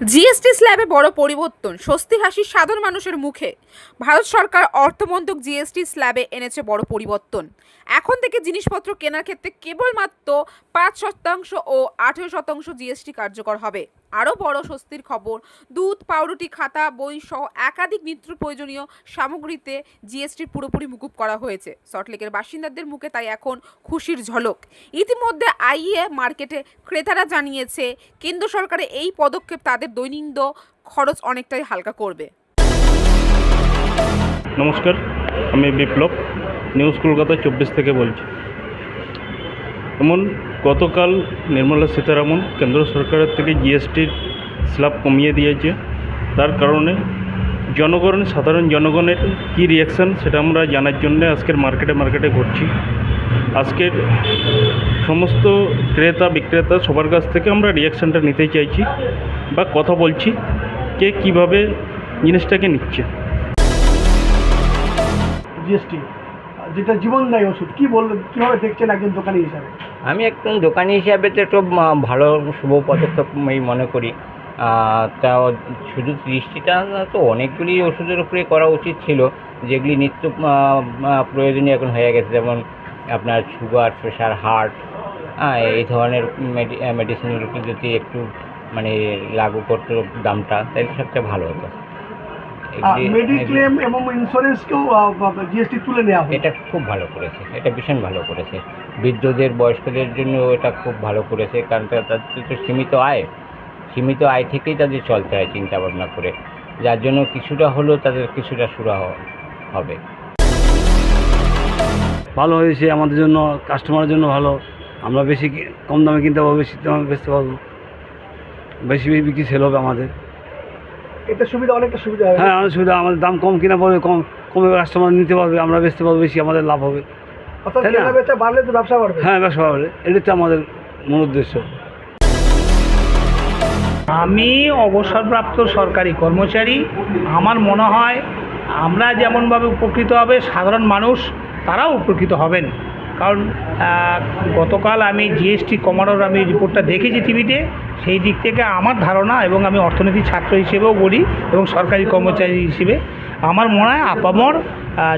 GST স্ল্যাবে বড় পরিবর্তন, স্বস্তি হাসি সাধারণ মানুষের মুখে। ভারত সরকার অর্থমন্ত্রক জিএসটি স্ল্যাবে এনেছে বড় পরিবর্তন। এখন থেকে জিনিসপত্র কেনার ক্ষেত্রে কেবলমাত্র পাঁচ শতাংশ ও আঠেরো শতাংশ জিএসটি কার্যকর হবে। আরও বড় স্বস্তির খবর। দুধ, পাউরুটি, খাতা, বই সহ একাধিক নিত্য প্রয়োজনীয় সামগ্রীতে জিএসটি পুরোপুরি মুকুব করা হয়েছে। সল্টলেকের বাসিন্দাদের মুখে তাই এখন খুশির ঝলক। ইতিমধ্যে আইএ মার্কেটে ক্রেতারা জানিয়েছে, কেন্দ্র সরকারের এই পদক্ষেপ তাদের দৈনন্দিন খরচ অনেকটাই হালকা করবে। নমস্কার, আমি বিপ্লব, নিউজ কলকাতা চব্বিশ থেকে বলছি। এমন গতকাল নির্মলা সীতারামন কেন্দ্র সরকারের থেকে জিএসটির স্ল্যাব কমিয়ে দিয়েছে। তার কারণে জনগণ, সাধারণ জনগণের কী রিয়াকশান সেটা আমরা জানার জন্য আজকের মার্কেটে মার্কেটে ঘুরছি। আজকের সমস্ত ক্রেতা, বিক্রেতা সবার কাছ থেকে আমরা রিয়াকশানটা নিতে চাইছি বা কথা বলছি কে কীভাবে জিনিসটাকে নিচ্ছে। জিএসটি। যেটা জীবনদায়ী ওষুধ, কি বললেন কীভাবে দেখছেন একজন দোকানি হিসাবে? আমি একজন দোকানি হিসাবে তো একটু ভালো শুভ পদক্ষেপ আমি মনে করি। তা শুধু দৃষ্টিটা তো অনেকগুলি ওষুধের উপরে করা উচিত ছিল, যেগুলি নিত্য প্রয়োজনীয় এখন হয়ে গেছে, যেমন আপনার সুগার, প্রেশার, হার্ট হ্যাঁ এই ধরনের মেডিসিনের উপরে যদি একটু মানে লাগু করতো দামটা, তাহলে সবচেয়ে ভালো হতো। মেডিক্লেম এবং ইন্স্যুরেন্সকেও জিএসটি তুলে নেওয়া এটা খুব ভালো করেছে এটা ভীষণ ভালো করেছে। বৃদ্ধদের বয়স্কদের জন্য এটা খুব ভালো করেছে কারণ তাদের তো সীমিত আয়। সীমিত আয় থেকেই তাদের চলতে হয় চিন্তা ভাবনা করে। যার জন্য কিছুটা হলেও তাদের কিছুটা সুরাহ হবে। ভালো হয়েছে আমাদের জন্য কাস্টমারের জন্য ভালো। আমরা বেশি কি- কম দামে কিনতে পারব বেশি দামে বেচতে পারব। বেশি বেশি বিক্রি সেল হবে আমাদের। এটা সুবিধা অনেকটা সুবিধা হবে। হ্যাঁ আমাদের সুবিধা। আমাদের দাম কম কিনা পড়বে কম কমে কাস্টমার নিতে পারবে আমরা বেচতে পারব বেশি আমাদের লাভ হবে। অর্থাৎ তাই না? কেনা বেচা বাড়লে তো ব্যবসা বাড়বে। হ্যাঁ ব্যবসা হবে এটাই তো আমাদের মূল উদ্দেশ্য। আমি অবসরপ্রাপ্ত সরকারি কর্মচারী। আমার মনে হয় আমরা যেমনভাবে উপকৃত হবে সাধারণ মানুষ তারাও উপকৃত হবেন। কারণ গতকাল আমি জিএসটি কমানোর আমি রিপোর্টটা দেখেছি টিভিতে সেই দিক থেকে আমার ধারণা এবং আমি অর্থনীতি ছাত্র হিসেবেও বলি এবং সরকারি কর্মচারী হিসেবে, আমার মনে হয় আপামর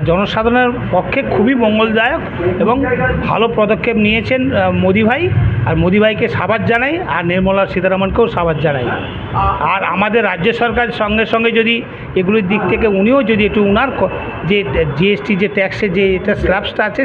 জনসাধারণের পক্ষে খুবই মঙ্গলদায়ক এবং ভালো পদক্ষেপ নিয়েছেন মোদি ভাই। আর মোদি ভাইকে সাবাস জানাই, আর নির্মলা সীতারামনকেও সাবাদ জানাই। আর আমাদের রাজ্য সরকার সঙ্গে সঙ্গে যদি এগুলির দিক থেকে উনিও যদি একটু উনার যে জিএসটি যে ট্যাক্সের যে, এটা স্ল্যাবসটা আছে